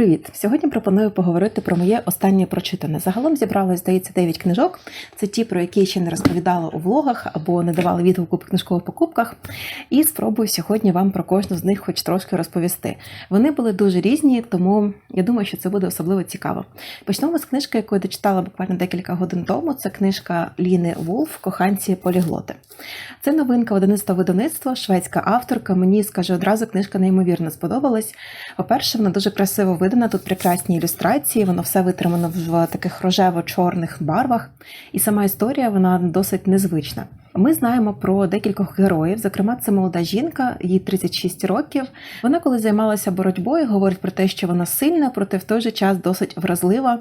Привіт! Сьогодні пропоную поговорити про моє останнє прочитане. Загалом зібралось, здається, 9 книжок. Це ті, про які я ще не розповідала у влогах або не давала відгуку по книжкових покупках. І спробую сьогодні вам про кожну з них хоч трошки розповісти. Вони були дуже різні, тому я думаю, що це буде особливо цікаво. Почнемо з книжки, яку я дочитала буквально декілька годин тому. Це книжка Ліни Вулф Коханці Поліглоти. Це новинка 11 видавництва, шведська авторка. Мені скажу одразу, книжка неймовірно сподобалась. По-перше, вона дуже красиво видана, тут прекрасні ілюстрації, воно все витримано в таких рожево-чорних барвах, і сама історія вона досить незвична. Ми знаємо про декількох героїв. Зокрема, це молода жінка, їй 36 років. Вона, коли займалася боротьбою, говорить про те, що вона сильна, проте в той же час досить вразлива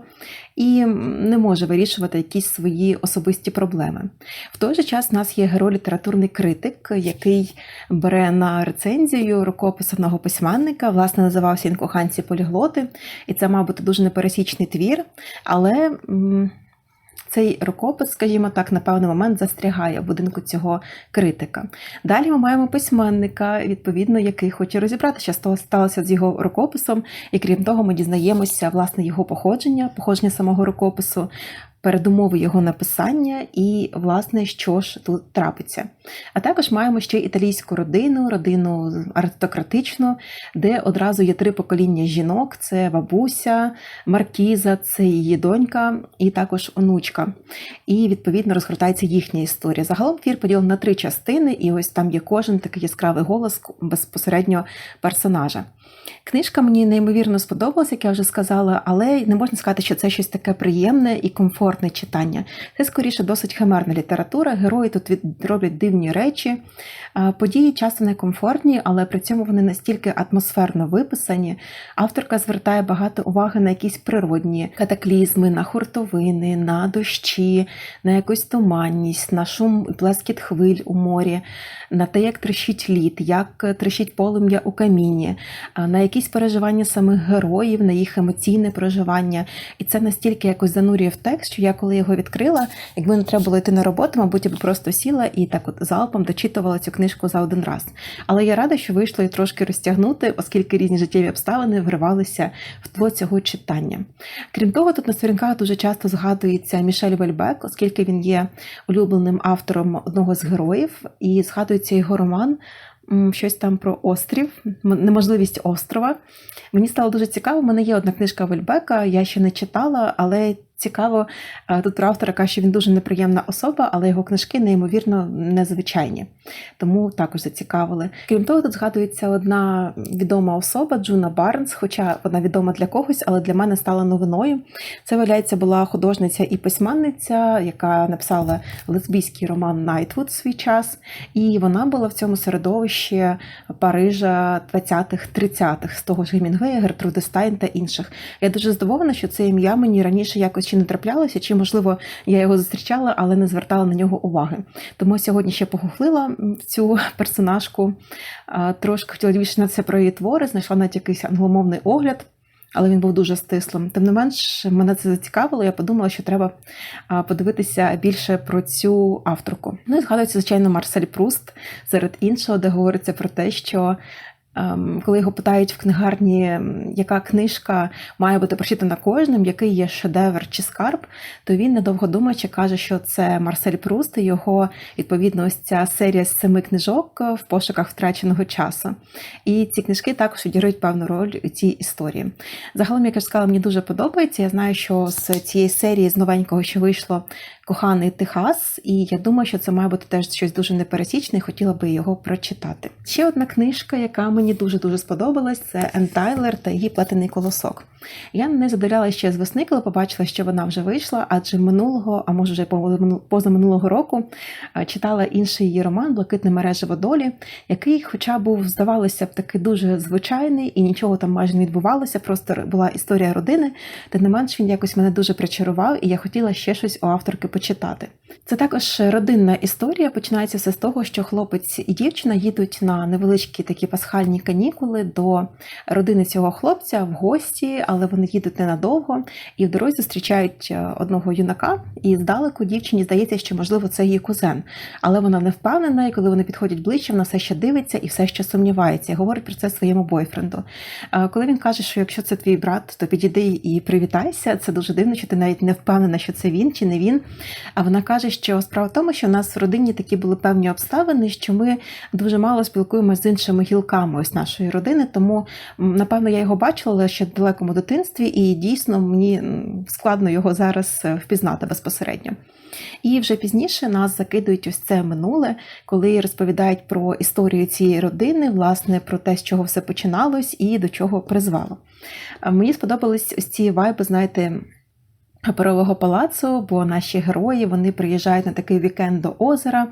і не може вирішувати якісь свої особисті проблеми. В той же час у нас є герой літературний критик, який бере на рецензію рукопис одного письменника, власне, називався він коханці поліглоти, і це, мав бути, дуже непересічний твір, але. Цей рукопис, скажімо так, на певний момент застрягає в будинку цього критика. Далі ми маємо письменника, відповідно, який хоче розібрати, що сталося з його рукописом, і крім того, ми дізнаємося власне його походження, походження самого рукопису. Передумови його написання і, власне, що ж тут трапиться. А також маємо ще італійську родину, родину аристократичну, де одразу є три покоління жінок: це бабуся, маркіза, це її донька і також онучка. І відповідно розгортається їхня історія. Загалом твір поділений на три частини, і ось там є кожен такий яскравий голос безпосередньо персонажа. Книжка мені неймовірно сподобалась, як я вже сказала, але не можна сказати, що це щось таке приємне і комфортне читання. Це скоріше досить химерна література. Герої тут роблять дивні речі. Події часто некомфортні, але при цьому вони настільки атмосферно виписані. Авторка звертає багато уваги на якісь природні катаклізми, на хуртовини, на дощі, на якусь туманність, на шум плескіт хвиль у морі, на те, як трещить лід, як трещить полум'я у каміні, на якісь переживання самих героїв, на їх емоційне проживання. І це настільки якось занурює в текст, що я коли його відкрила, якби не треба було йти на роботу, мабуть, я б просто сіла і так от залпом дочитувала цю книжку за один раз. Але я рада, що вийшло її трошки розтягнути, оскільки різні життєві обставини вривалися в тло цього читання. Крім того, тут на сторінках дуже часто згадується Мішель Вельбек, оскільки він є улюбленим автором одного з героїв, і згадується його роман. Щось там про острів, неможливість острова. Мені стало дуже цікаво. У мене є одна книжка Вельбека, я ще не читала, але цікаво е, тут про автора каже, що він дуже неприємна особа, але його книжки неймовірно незвичайні. Тому також зацікавили. Крім того, тут згадується одна відома особа Джуна Барнс, хоча вона відома для когось, але для мене стала новиною. Це виявляється була художниця і письменниця, яка написала лесбійський роман Найтвуд свій час, і вона була в цьому середовищі Парижа 20-х, 30-х, з того ж Гемінгвея, Гертруди Стайн та інших. Я дуже здивована, що це ім'я мені раніше якось чи не траплялося, чи можливо я його зустрічала, але не звертала на нього уваги. Тому сьогодні ще погуглила цю персонажку. Трошки хотіла дізнатися про її твори, знайшла навіть якийсь англомовний огляд. Але він був дуже стислим. Тим не менш, мене це зацікавило. Я подумала, що треба подивитися більше про цю авторку. Ну і згадується, звичайно, Марсель Пруст серед іншого, де говориться про те, що коли його питають в книгарні, яка книжка має бути прочитана кожним, який є шедевр чи скарб, то він недовго думаючи каже, що це Марсель Пруст і його відповідно ось ця серія з семи книжок в пошуках втраченого часу. І ці книжки також відіграють певну роль у цій історії. Загалом, як я сказала, мені дуже подобається. Я знаю, що з цієї серії з новенького, що вийшло коханий Техас, і я думаю, що це має бути теж щось дуже непересічне, і хотіла би його прочитати. Ще одна книжка, яка мені дуже дуже сподобалась, це Ен Тайлер та її плетений колосок. Я не задоволяла ще з весни, коли побачила, що вона вже вийшла, адже минулого, а може вже позамину- позаминулого року, читала інший її роман Блакитне мережево долі, який, хоча був, здавалося б, таки дуже звичайний і нічого там майже не відбувалося, просто була історія родини. Тим не менш, він якось мене дуже причарував, і я хотіла ще щось у авторки почитати. Це також родинна історія. Починається все з того, що хлопець і дівчина їдуть на невеличкі такі пасхальні канікули до родини цього хлопця в гості, але вони їдуть ненадовго і в дорозі зустрічають е, одного юнака. І здалеку дівчині здається, що можливо це її кузен, але вона не впевнена, і коли вони підходять ближче, вона все ще дивиться і все ще сумнівається. І говорить про це своєму бойфренду. Е, Коли він каже, що якщо це твій брат, то підійди і привітайся. Це дуже дивно, що ти навіть не впевнена, що це він чи не він. А вона каже, що справа в тому, що в нас в родині такі були певні обставини, що ми дуже мало спілкуємося з іншими гілками ось нашої родини. Тому напевно я його бачила ще в далекому дитинстві, і дійсно мені складно його зараз е, впізнати безпосередньо. І вже пізніше нас закидують ось це минуле, коли розповідають про історію цієї родини, власне, про те, з чого все починалось і до чого призвало. Мені сподобались ось ці вайби, знаєте. Парового палацу, бо наші герої вони приїжджають на такий вікенд до озера,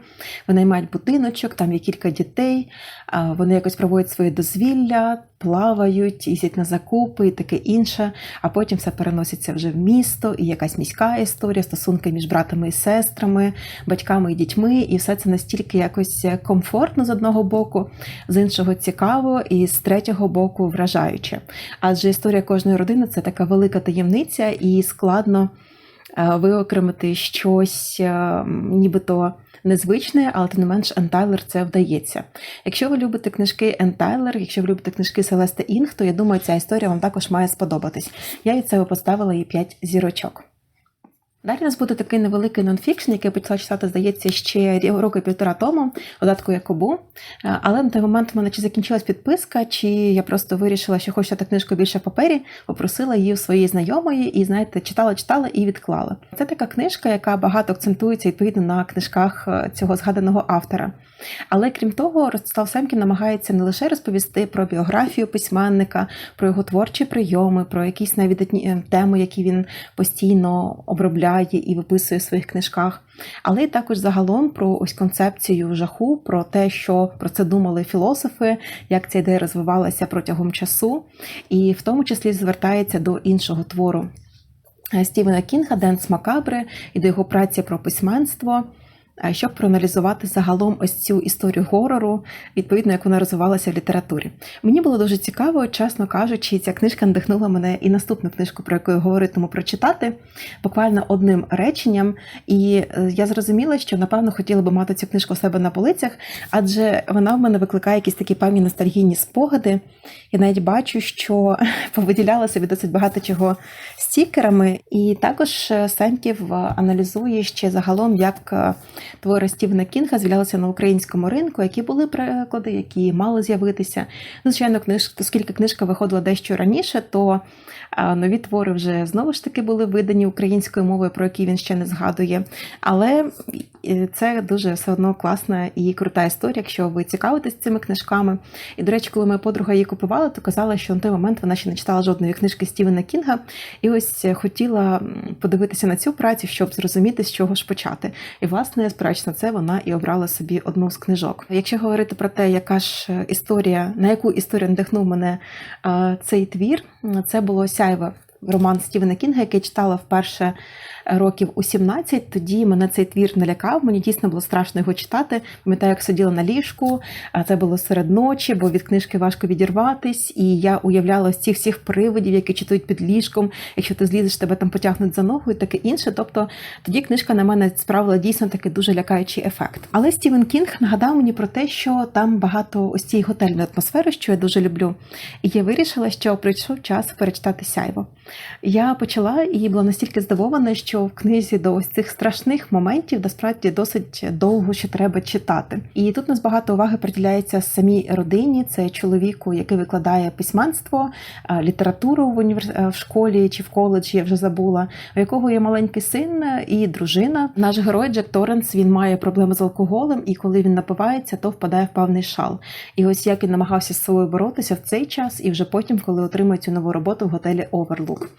вони мають будиночок, там є кілька дітей, вони якось проводять своє дозвілля, плавають, їздять на закупи і таке інше. А потім все переноситься вже в місто, і якась міська історія, стосунки між братами і сестрами, батьками і дітьми, і все це настільки якось комфортно з одного боку, з іншого цікаво, і з третього боку вражаюче. Адже історія кожної родини це така велика таємниця, і складно е, виокремити щось, е, нібито незвичне, але тим не менш Ен Тайлер це вдається. Якщо ви любите книжки Ен Тайлер, якщо ви любите книжки Селеста Інг, то я думаю, ця історія вам також має сподобатись. Я від себе поставила їй 5 зірочок. Далі у нас буде такий невеликий нонфікшн, який я почала читати, здається, ще роки півтора тому, додатку Якобу. Е, Але на той момент в мене чи закінчилась підписка, чи я просто вирішила, що хочу читати книжку більше в папері, попросила її у своєї знайомої і, знаєте, читала, читала і відклала. Це така книжка, яка багато акцентується відповідно на книжках е, цього згаданого автора. Але крім того, Ростислав Семкін намагається не лише розповісти про біографію письменника, про його творчі прийоми, про якісь навідатні е, теми, які він постійно обробляє і виписує в своїх книжках, але й також загалом про ось концепцію жаху, про те, що про це думали філософи, як ця ідея розвивалася протягом часу, і в тому числі звертається до іншого твору. е, Стівена Кінга Денс Макабри і до його праці про письменство, щоб проаналізувати загалом ось цю історію горору, відповідно, як вона розвивалася в літературі. Мені було дуже цікаво, чесно кажучи, ця книжка надихнула мене і наступну книжку, про яку я говоритиму прочитати, буквально одним реченням. І е, я зрозуміла, що напевно хотіла би мати цю книжку у себе на полицях, адже вона в мене викликає якісь такі певні ностальгійні спогади. Я навіть бачу, що повиділяла собі досить багато чого стікерами, і також е, Сенків е, аналізує ще загалом, як е, твори Стівена Кінга з'являлися на українському ринку, які були переклади, які мали з'явитися. Звичайно, книж... оскільки книжка виходила дещо раніше, то нові твори вже знову ж таки були видані українською мовою, про які він ще не згадує. Але це дуже все одно класна і крута історія, якщо ви цікавитесь цими книжками. І, до речі, коли моя подруга її купувала, то казала, що на той момент вона ще не читала жодної книжки Стівена Кінга, і ось хотіла подивитися на цю працю, щоб зрозуміти, з чого ж почати. І, власне, на це, вона і обрала собі одну з книжок. Якщо говорити про те, яка ж е, історія, на яку історію надихнув мене е, цей твір, це було сяйве. Роман Стівена Кінга, який читала вперше років у 17, тоді мене цей твір налякав. Мені дійсно було страшно його читати. Пам'ятаю, як сиділа на ліжку, а це було серед ночі, бо від книжки важко відірватись. І я уявляла ось всіх привидів, які читують під ліжком. Якщо ти злізеш, тебе там потягнуть за ногу і таке інше. Тобто тоді книжка на мене справила дійсно такий дуже лякаючий ефект. Але Стівен Кінг нагадав мені про те, що там багато ось цієї готельної атмосфери, що я дуже люблю. І я вирішила, що прийшов час перечитати сяйво. Я почала і була настільки здивована, що в книзі до ось цих страшних моментів насправді досить довго ще треба читати. І тут нас багато уваги приділяється самій родині. Це чоловіку, який викладає письменство, літературу в універ... е, в школі чи в коледжі, я вже забула, у якого є маленький син і дружина. Наш герой Джек Торренс він має проблеми з алкоголем, і коли він напивається, то впадає в певний шал. І ось як він намагався з собою боротися в цей час, і вже потім, коли отримує цю нову роботу в готелі Оверлук.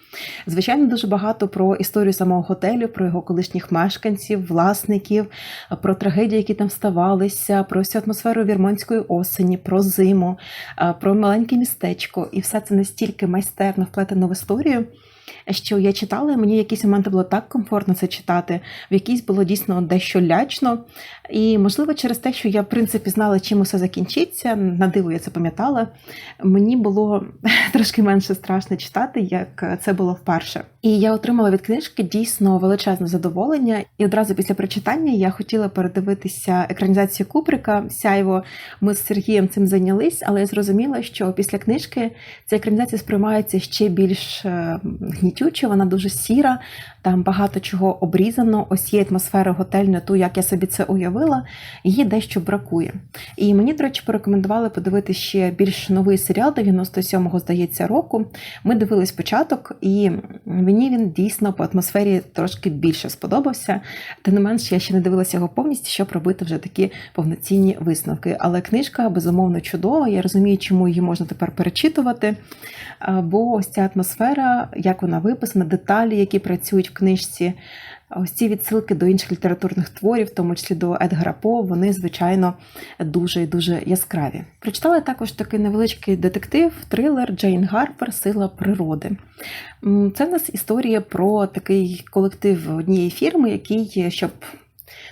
Звичайно, дуже багато про історію самого готелю, про його колишніх мешканців, власників, про трагедії, які там ставалися, про всю атмосферу вірманської осені, про зиму, про маленьке містечко. І все це настільки майстерно вплетено в історію. Що я читала, і мені якісь моменти було так комфортно це читати, в якісь було дійсно дещо лячно. І, можливо, через те, що я, в принципі, знала, чим усе закінчиться, на диво я це пам'ятала, мені було трошки менше страшно читати, як це було вперше. І я отримала від книжки дійсно величезне задоволення. І одразу після прочитання я хотіла передивитися екранізацію Куприка Сяйво. Ми з Сергієм цим зайнялись, але я зрозуміла, що після книжки ця екранізація сприймається ще більш е, гнітюче, вона дуже сіра, там багато чого обрізано. Ось є атмосфера готельна, ту, як я собі це уявила, її дещо бракує. І мені, до речі, порекомендували подивитися ще більш новий серіал 97-го, здається, року. Ми дивились початок, і мені він дійсно по атмосфері трошки більше сподобався. Тим не менш, я ще не дивилася його повністю, щоб робити вже такі повноцінні висновки. Але книжка безумовно чудова. Я розумію, чому її можна тепер перечитувати. Бо ось ця атмосфера, як вона виписана, деталі, які працюють в книжці. Ось ці відсилки до інших літературних творів, в тому числі до Едгара По, вони, звичайно, дуже і дуже яскраві. Прочитала також такий невеличкий детектив, трилер Джейн Гарпер Сила природи. Це в нас історія про такий колектив однієї фірми, який, щоб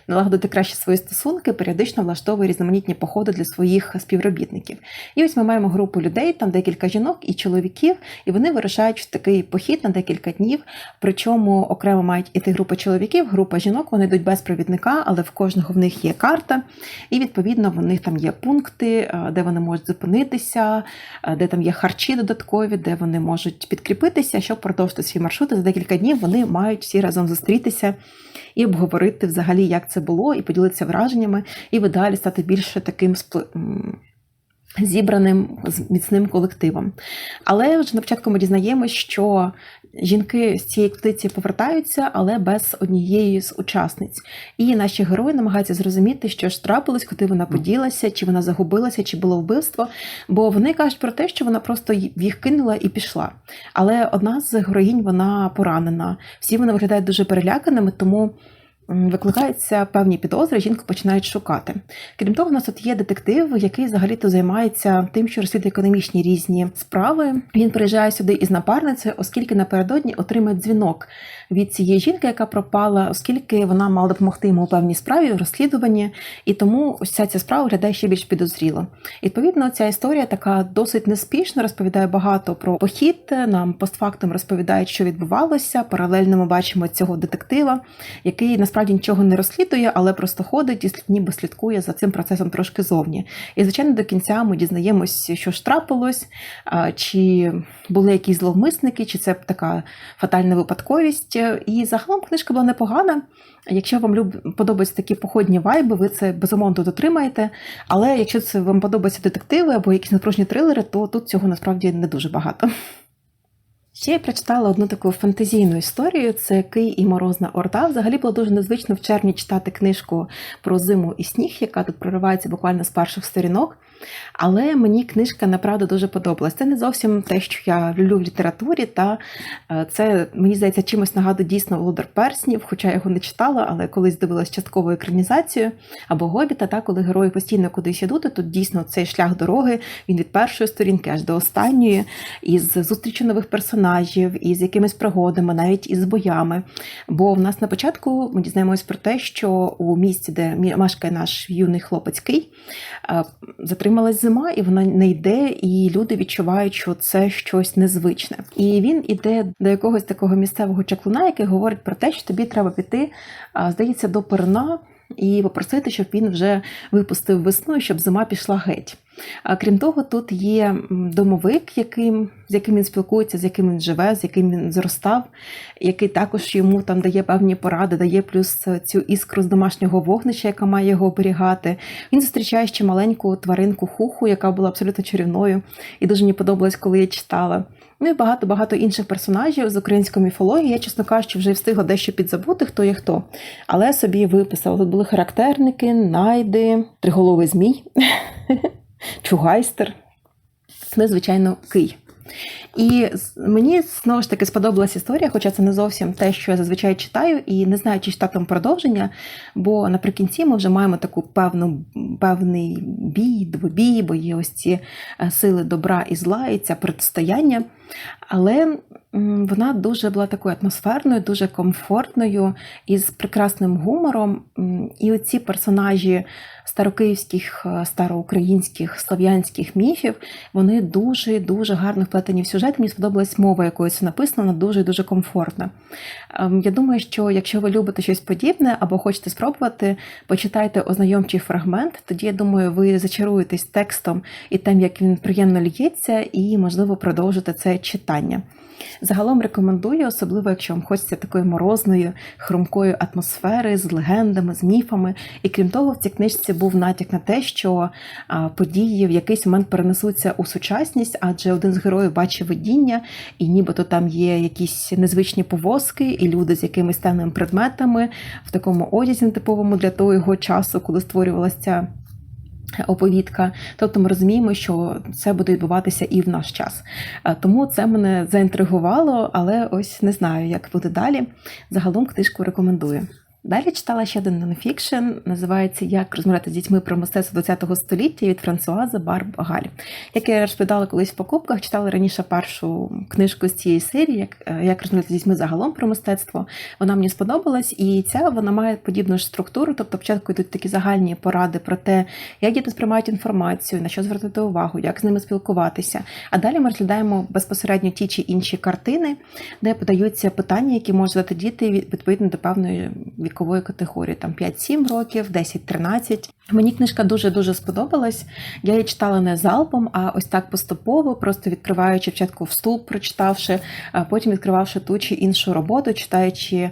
налагодити краще свої стосунки, періодично влаштовує різноманітні походи для своїх співробітників. І ось ми маємо групу людей, там декілька жінок і чоловіків, і вони вирушають в такий похід на декілька днів. Причому окремо мають іти група чоловіків, група жінок, вони йдуть без провідника, але в кожного в них є карта, і відповідно в них там є пункти, де вони можуть зупинитися, де там є харчі додаткові, де вони можуть підкріпитися, щоб продовжити свій маршрут. За декілька днів вони мають всі разом зустрітися і обговорити взагалі, як це було, і поділитися враженнями, і ви далі стати більше таким спли... зібраним міцним колективом. Але вже на початку ми дізнаємося, що жінки з цієї експедиції повертаються, але без однієї з учасниць. І наші герої намагаються зрозуміти, що ж трапилось, куди вона поділася, чи вона загубилася, чи було вбивство. Бо вони кажуть про те, що вона просто їх кинула і пішла. Але одна з героїнь вона поранена. Всі вони виглядають дуже переляканими, тому викликаються певні підозри, жінку починають шукати. Крім того, у нас тут є детектив, який взагалі-то займається тим, що розслідує економічні різні справи. Він приїжджає сюди із напарницею, оскільки напередодні отримає дзвінок від цієї жінки, яка пропала, оскільки вона мала допомогти йому у певній справі, в розслідуванні, і тому ось ця ця справа виглядає ще більш підозріло. Відповідно, ця історія така досить неспішна, розповідає багато про похід. Нам постфактом розповідають, що відбувалося. Паралельно ми бачимо цього детектива, який насправді нічого не розслідує, але просто ходить і ніби слідкує за цим процесом трошки зовні. І, звичайно, до кінця ми дізнаємося, що ж трапилось, чи були якісь зловмисники, чи це така фатальна випадковість. І загалом книжка була непогана. Якщо вам люб... подобаються такі походні вайби, ви це безумовно тут отримаєте. Але якщо це вам подобаються детективи або якісь напружні трилери, то тут цього насправді не дуже багато. Ще я прочитала одну таку фантазійну історію: це Кий і Морозна Орда. Взагалі було дуже незвично в червні читати книжку про зиму і сніг, яка тут проривається буквально з перших сторінок. Але мені книжка направду дуже подобалась. Це не зовсім те, що я люблю в літературі, та е, це, мені здається, чимось нагадує дійсно Володар Перснів, хоча я його не читала, але колись дивилась часткову екранізацію або Гобіта, та коли герої постійно кудись ідуть, тут дійсно цей шлях дороги, він від першої сторінки аж до останньої, із зустрічі нових персонажів, із якимись пригодами, навіть із боями. Бо в нас на початку ми дізнаємось про те, що у місті, де мешкає наш юний хлопець Кий, е, затрималась зима, і вона не йде, і люди відчувають, що це щось незвичне. І він іде до якогось такого місцевого чаклуна, який говорить про те, що тобі треба піти, здається, до перна. І попросити, щоб він вже випустив весну, щоб зима пішла геть. А крім того, тут є домовик, яким, з яким він спілкується, з яким він живе, з яким він зростав, який також йому там дає певні поради, дає плюс цю іскру з домашнього вогнища, яка має його оберігати. Він зустрічає ще маленьку тваринку хуху, яка була абсолютно чарівною, і дуже мені подобалось, коли я читала. Ну і багато-багато інших персонажів з української міфології. Я, чесно кажучи, вже встигла дещо підзабути, хто є хто. Але собі виписала. Тут були характерники, найди, триголовий змій. Чугайстер, ну, звичайно, Кий. І мені знову ж таки сподобалась історія, хоча це не зовсім те, що я зазвичай читаю, і не знаю, чи читати там продовження, бо наприкінці ми вже маємо таку певну, певний бій, двобій, бо є ось ці е, сили добра і зла, і ця протистояння. Але Вона дуже була такою атмосферною, дуже комфортною, із прекрасним гумором. І оці персонажі старокиївських, е, староукраїнських, слов'янських міфів, вони дуже дуже гарно вплетені в сюжет. Мені сподобалась мова, якою це написано, вона дуже дуже комфортна. Ем, Я думаю, що якщо ви любите щось подібне або хочете спробувати, почитайте ознайомчий фрагмент. Тоді я думаю, ви зачаруєтесь текстом і тим, як він приємно лється, і можливо продовжите це читання. Загалом рекомендую, особливо якщо вам хочеться такої морозної, хрумкої атмосфери з легендами, з міфами. І крім того, в цій книжці був натяк на те, що події в якийсь момент перенесуться у сучасність, адже один з героїв бачив видіння, і нібито там є якісь незвичні повозки, і люди з якимись темними предметами в такому одязі нетиповому для того його часу, коли створювалася оповідка. Тобто ми розуміємо, що це буде відбуватися і в наш час. Е, Тому це мене заінтригувало, але ось не знаю, як буде далі. Загалом книжку рекомендую. Далі читала ще один нонфікшн, називається Як розмовляти з дітьми про мистецтво ХХ століття від Франсуаза Барб Галь. Як я розповідала колись в покупках, читала раніше першу книжку з цієї серії, як, як розмовляти з дітьми загалом про мистецтво. Вона мені сподобалась, і ця вона має подібну ж структуру. Тобто, спочатку йдуть такі загальні поради про те, як діти сприймають інформацію, на що звертати увагу, як з ними спілкуватися. А далі ми розглядаємо безпосередньо ті чи інші картини, де подаються питання, які можуть задати діти від- відповідно до певної вікової категорії, там 5-7 років, 10-13. Мені книжка дуже дуже сподобалась. Я її читала не залпом, а ось так поступово, просто відкриваючи спочатку вступ, прочитавши, а потім відкривавши ту чи іншу роботу, читаючи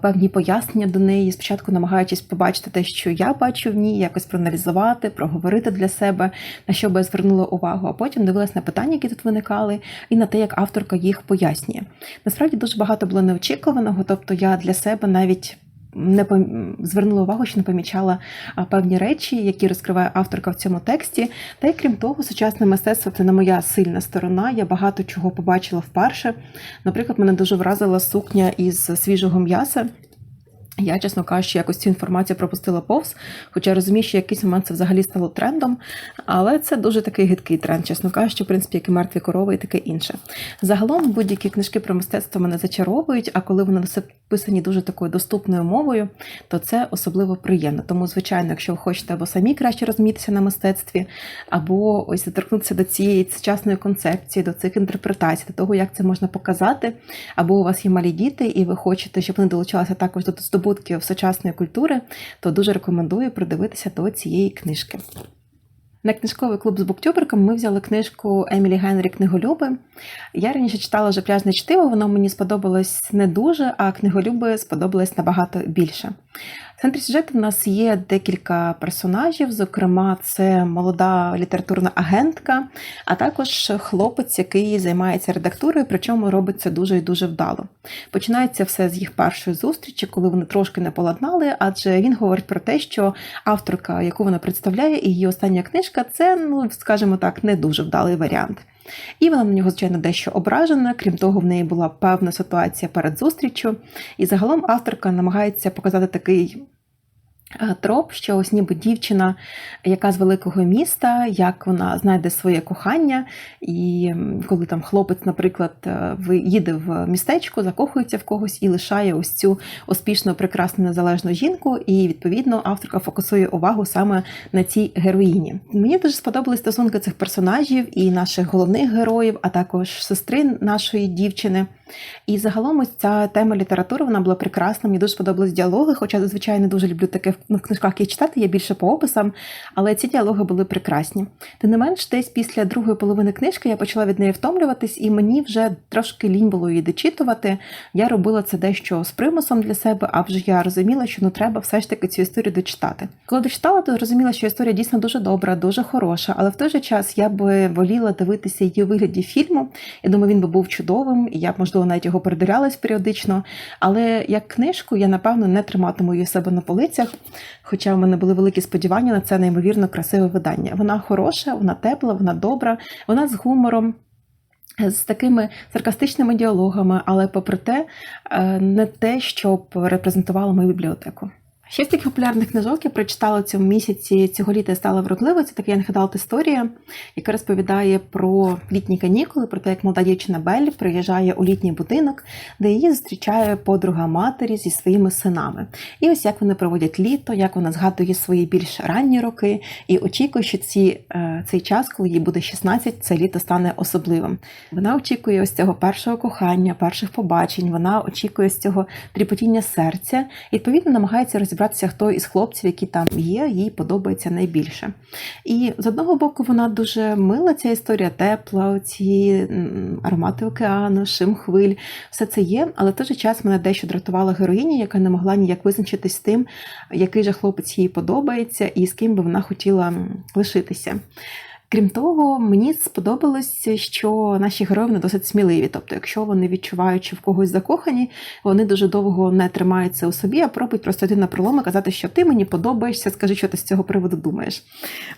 певні пояснення до неї, спочатку намагаючись побачити те, що я бачу в ній, якось проаналізувати, проговорити для себе, на що би я звернула увагу, а потім дивилась на питання, які тут виникали, і на те, як авторка їх пояснює. Насправді дуже багато було неочікуваного, тобто я для себе навіть. Не пом- звернула увагу, що не помічала певні речі, які розкриває авторка в цьому тексті. Та й крім того, сучасне мистецтво це не моя сильна сторона. Я багато чого побачила вперше. Наприклад, мене дуже вразила сукня із свіжого м'яса. Я, чесно кажучи, якось цю інформацію пропустила повз, хоча розумію, що якийсь момент це взагалі стало трендом, але це дуже такий гидкий тренд, чесно кажучи, в принципі, як і мертві корови і таке інше. Загалом будь-які книжки про мистецтво мене зачаровують, а коли вони написані дуже такою доступною мовою, то це особливо приємно. Тому, звичайно, якщо ви хочете або самі краще розумітися на мистецтві, або ось доторкнутися до цієї сучасної концепції, до цих інтерпретацій, до того, як це можна показати, або у вас є малі діти, і ви хочете, щоб вони долучалися також до здобутків сучасної культури, то дуже рекомендую придивитися до цієї книжки. На книжковий клуб з буктюберком ми взяли книжку Емілі Генрі Книголюби. Я раніше читала вже пляжне чтиво, воно мені сподобалось не дуже, а книголюби сподобалось набагато більше. В центрі сюжету в нас є декілька персонажів, зокрема, це молода літературна агентка, а також хлопець, який займається редактурою, причому робить це дуже і дуже вдало. Починається все з їх першої зустрічі, коли вони трошки не поладнали, адже він говорить про те, що авторка, яку вона представляє, і її остання книжка це, ну скажімо так, не дуже вдалий варіант. І вона на нього, звичайно, дещо ображена. Крім того, в неї була певна ситуація перед зустрічю. І загалом авторка намагається показати такий троп, що ось ніби дівчина, яка з великого міста, як вона знайде своє кохання, і коли там хлопець, наприклад, е, їде в містечко, закохується в когось і лишає ось цю успішну, прекрасну незалежну жінку, і відповідно авторка фокусує увагу саме на цій героїні. Мені дуже сподобались стосунки цих персонажів і наших головних героїв, а також сестри нашої дівчини. І загалом ось ця тема літератури вона була прекрасна. Мені дуже сподобались діалоги, хоча зазвичай не дуже люблю таке ну, в книжках їх читати, я більше по описам, але ці діалоги були прекрасні. Тим не менш, десь після другої половини книжки я почала від неї втомлюватись, і мені вже трошки лінь було її дочитувати. Я робила це дещо з примусом для себе, а вже я розуміла, що ну треба все ж таки цю історію дочитати. Коли дочитала, то зрозуміла, що історія дійсно дуже добра, дуже хороша, але в той же час я би воліла дивитися її у вигляді фільму. Я думаю, він би був чудовим, і я б, можливо, навіть його передивлялась періодично. Але як книжку я, напевно, не триматиму її себе на полицях, хоча в мене були великі сподівання на це неймовірно красиве видання. Вона хороша, вона тепла, вона добра, вона з гумором. З такими саркастичними діалогами, але попри те, е, не те, щоб репрезентувало мою бібліотеку. Ще з таких популярних книжок я прочитала цьому місяці цього літа я стала вродливою. Це така Янхедалт історія, яка розповідає про літні канікули, про те, як молода дівчина Беллі приїжджає у літній будинок, де її зустрічає подруга матері зі своїми синами. І ось як вони проводять літо, як вона згадує свої більш ранні роки, і очікує, що ці, е, цей час, коли їй буде 16, це літо стане особливим. Вона очікує ось цього першого кохання, перших побачень. Вона очікує з цього тріпотіння серця. І відповідно намагається розібратися, хто із хлопців, які там є, їй подобається найбільше. І з одного боку, вона дуже мила, ця історія тепла, ці аромати океану, шим хвиль, все це є, але в той же час мене дещо дратувала героїня, яка не могла ніяк визначитись з тим, який же хлопець їй подобається і з ким би вона хотіла лишитися. Крім того, мені сподобалось, що наші герої вони досить сміливі. Тобто, якщо вони відчувають, що в когось закохані, вони дуже довго не тримаються у собі, а пробують просто йти на пролом і казати, що ти мені подобаєшся, скажи, що ти з цього приводу думаєш.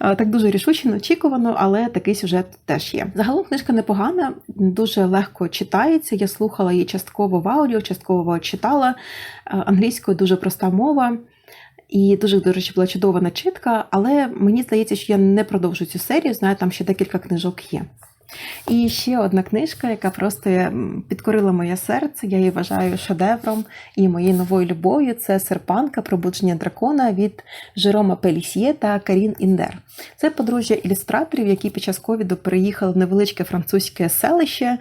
Е, Так дуже рішуче, неочікувано, але такий сюжет теж є. Загалом книжка непогана, дуже легко читається. Я слухала її частково в аудіо, частково читала. Е, Англійською дуже проста мова. І дуже, до речі, була чудова начитка, але мені здається, що я не продовжу цю серію, знаю, там ще декілька книжок є. І ще одна книжка, яка просто підкорила моє серце, я її вважаю шедевром і моєю новою любов'ю. Це Серпанка Пробудження дракона від Жерома Пелісьє та Карін Індер. Це подружжя ілюстраторів, які під час ковіду переїхали в невеличке французьке селище.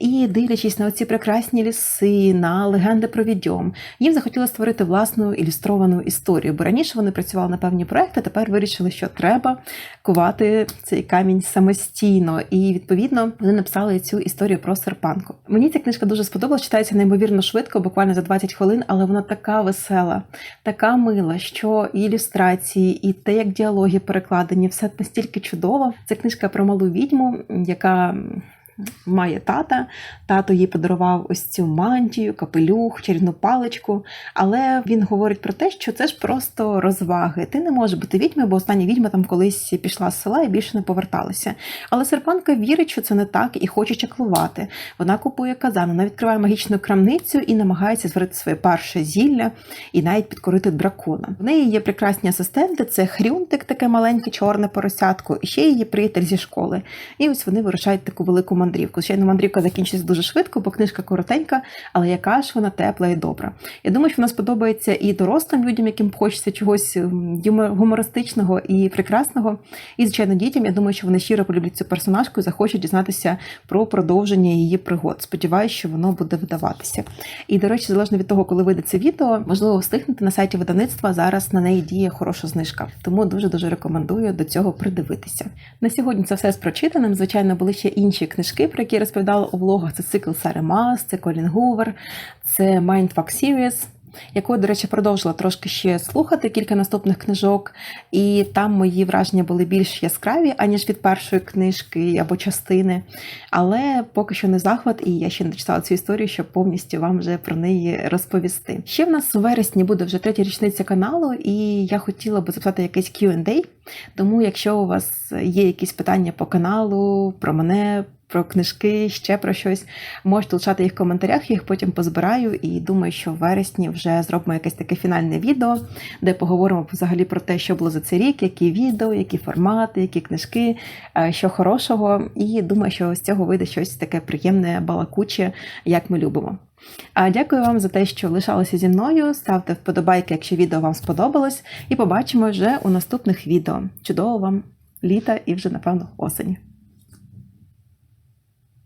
І дивлячись на оці прекрасні ліси, на легенди про відьом, їм захотілося створити власну ілюстровану історію. Бо раніше вони працювали на певні проекти, тепер вирішили, що треба кувати цей камінь самостійно. І відповідно вони написали цю історію про серпанку. Мені ця книжка дуже сподобалась, читається неймовірно швидко, буквально за 20 хвилин, але вона така весела, така мила, що і ілюстрації, і те, як діалоги перекладені, все настільки чудово. Це книжка про малу відьму, яка має тата. Тато їй подарував ось цю мантію, капелюх, чарівну паличку. Але він говорить про те, що це ж просто розваги. Ти не можеш бути відьмою, бо остання відьма там колись пішла з села і більше не поверталася. Але серпанка вірить, що це не так, і хоче чаклувати. Вона купує казан, вона відкриває магічну крамницю і намагається зварити своє перше зілля і навіть підкорити дракона. В неї є прекрасні асистенти: це хрюнтик, таке маленьке чорне поросятко, і ще її приятель зі школи. І ось вони вирушають таку велику мандрівку. Звичайно, мандрівка закінчиться дуже швидко, бо книжка коротенька, але яка ж вона тепла і добра. Я думаю, що вона сподобається і дорослим людям, яким хочеться чогось ем, гумористичного і прекрасного. І, звичайно, дітям. Я думаю, що вони щиро полюблять цю персонажку і захочуть дізнатися про продовження її пригод. Сподіваюсь, що воно буде видаватися. І, до речі, залежно від того, коли вийде це відео, можливо встигнути на сайті видавництва. Зараз на неї діє хороша знижка. Тому дуже дуже рекомендую до цього придивитися. На сьогодні це все з прочитаним. Звичайно, були ще інші книжки, про які я розповідала у влогах. Це цикл Сари Мас, це Колін Гувер, це Mindfuck Series. Яку, до речі, продовжила трошки ще слухати кілька наступних книжок, і там мої враження були більш яскраві, аніж від першої книжки або частини. Але поки що не захват, і я ще не читала цю історію, щоб повністю вам вже про неї розповісти. Ще в нас у вересні буде вже третя річниця каналу, і я хотіла би записати якийсь Q&A, тому якщо у вас є якісь питання по каналу, про мене. Про книжки, ще про щось, можете лишати їх в коментарях, я їх потім позбираю. І думаю, що в вересні вже зробимо якесь таке фінальне відео, де поговоримо взагалі про те, що було за цей рік, які відео, які формати, які книжки, е, що хорошого. І думаю, що з цього вийде щось таке приємне, балакуче, як ми любимо. А дякую вам за те, що лишалися зі мною. Ставте вподобайки, якщо відео вам сподобалось, і побачимо вже у наступних відео. Чудового вам літа і вже, напевно, осені.